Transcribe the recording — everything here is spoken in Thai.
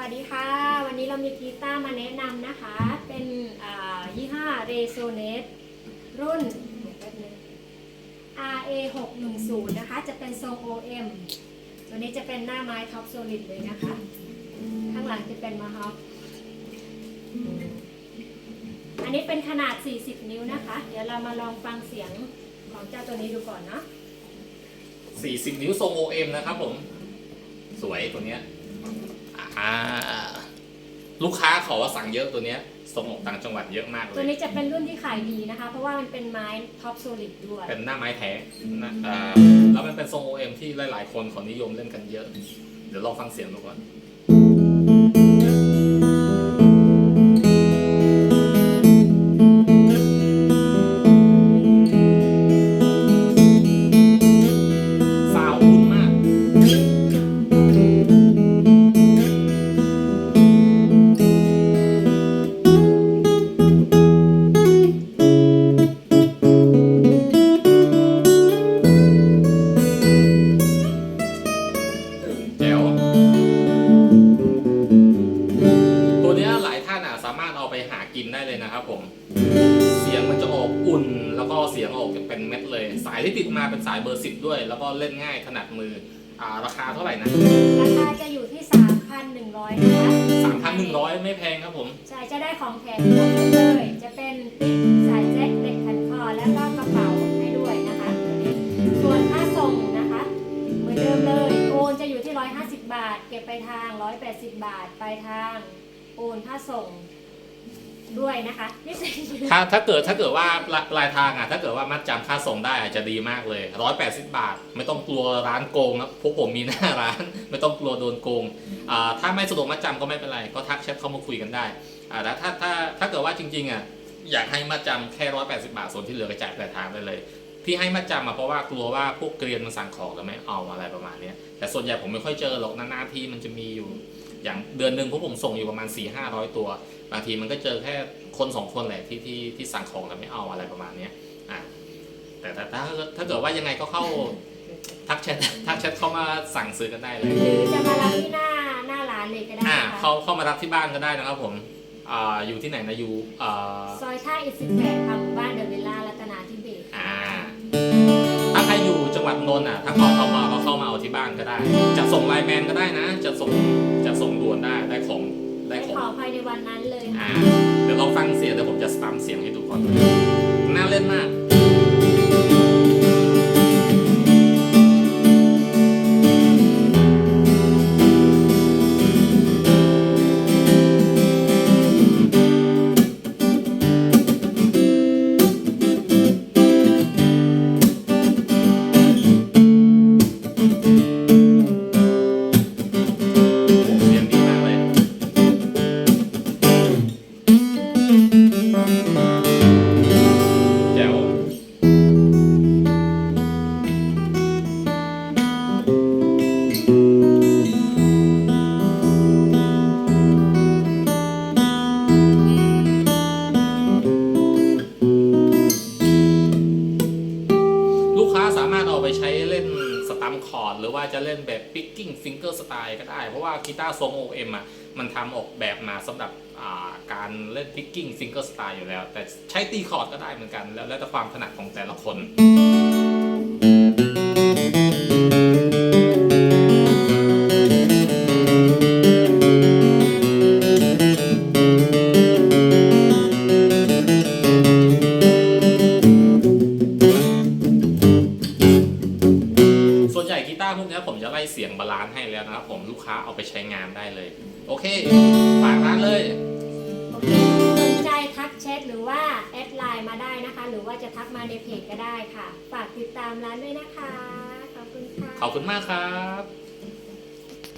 วัสดีค่ะ วันนี้เรามีกีตาร์มาแนะนำนะคะ เป็นยี่ห้อ r e s o n a t e รุ่น RA 610นะคะ จะเป็นทรง OM ตัวนี้จะเป็นหน้าไม้ท็อปโซลิดเลยนะคะ ข้างหลังจะเป็นมาฮอปอันนี้เป็นขนาด 40 นิ้วนะคะ เดี๋ยวเรามาลองฟังเสียงของเจ้าตัวนี้ดูก่อนเนาะ40 นิ้วทรง OM นะครับผม สวยตัวเนี้ย อ่า ลูกค้าขอว่าสั่งเยอะตัวเนี้ยส่งออกต่างจังหวัดเยอะมากเลตัวยนี้จะเป็นรุ่นที่ขายดีนะคะ เพราะว่ามันเป็นไม้ท็อปโซลิดด้วย เป็นหน้าไม้แท้นะอ่าแล้วมันเป็นทรง OM ที่หลาย ๆ คนเขานิยมเล่นกันเยอะ เดี๋ยวลองฟังเสียงดูก่อน สายที่ติดมาเป็นสายเบอร์สิบด้วย แล้วก็เล่นง่ายถนัดมืออ่าราคาเท่าไหร่นะราคาจะอยู่ที่ 3,100นะคะสามพันหนึ่งร้อยไม่แพงครับผม ใช่จะได้ของแถมครบชุดเลย จะเป็นปิ๊กสายแจ็คเหล็กขันคอแล้วก็กระเป๋าให้ด้วยนะคะตัวนี้ส่วนค่าส่งนะคะ เหมือนเดิมเลยโอนจะอยู่ที่ 150 บาท เก็บไปทาง 180 บาท ไปทาง โอนค่าส่ง ด้วยนะคะนี่เป็นถ้าถ้าเกิดถ้าเกิดว่าปลายปลายทางอะถ้าเกิดว่ามัดจำค่าส่งได้อาจจะดีมากเลย180บาท ไม่ต้องกลัวร้านโกงครับพวกผมมีหน้าร้าน ไม่ต้องกลัวโดนโกงอ่าถ้าไม่สะดวกมัดจำก็ไม่เป็นไร ก็ทักแชทเข้ามาคุยกันได้อ่าแล้วถ้าถ้าถ้าเกิดว่าจริงๆอะอยากให้มัดจำแค่180บาทส่วนที่เหลือกระจายปลายทางได้เลยที่ให้มัดจำอะเพราะว่ากลัวว่าพวกเกรียนมันสั่งของแล้วไม่เอาอะไรประมาณเนี้ยแต่ส่วนใหญ่ผมไม่ค่อยเจอหรอกนานๆทีมันจะมีอยู่ อย่างเดือนหนึ่งพวกผมส่งอยู่ประมาณ4 5 0 0ตัว บางทีมันก็เจอแค่คนสองคนแหละที่ที่ที่สั่งของแล้วไม่เอาอะไรประมาณเนี้ยอะแต่ถ้าถ้าถ้าเกิดว่ายังไงก็เข้าทักแชททักแชทเข้ามาสั่งซื้อกันได้เลยหรือจะมารับที่หน้าหน้าร้านเลยก็ได้อ่านะคะเข้าเข้ามารับที่บ้านก็ได้นะครับผมอ่าอยู่ที่ไหนนะอยู่อ่า ซอยท่าอิสิบแปดค่ะหมู่บ้านเดอะวิลล่ารัตนาธิเบศอ่าถ้าใครอยู่จังหวัดนนท์อะถ้าเขา ภายในวันนั้นเลยอ่าค่ะเดี๋ยวลองฟังเสียงเดี๋ยวผมจะสตัมเสียงให้ดูก่อนน่าเล่นมาก ค้าสามารถเอาไปใช้เล่นสตัมคอร์ดหรือว่าจะเล่นแบบพิกกิ้งซิงเกิลสไตล์ก็ได้ เพราะว่ากีตาร์ทรง OM อะมันทำออกแบบมาสำหรับการเล่นพิกกิ้งซิงเกิลสไตล์อยู่แล้ว แต่ใช้ตีคอร์ดก็ได้เหมือนกัน แล้วแล้วแต่ความถนัดของแต่ละคน เสียงบาลานซ์ให้แล้วนะครับผมลูกค้าเอาไปใช้งานได้เลย โอเคฝากร้านเลย โอเคสนใจทักแชทหรือว่าแอดไลน์มาได้นะคะ หรือว่าจะทักมาในเพจก็ได้ค่ะ ฝากติดตามร้านด้วยนะคะ ขอบคุณค่ะ ขอบคุณมากครับ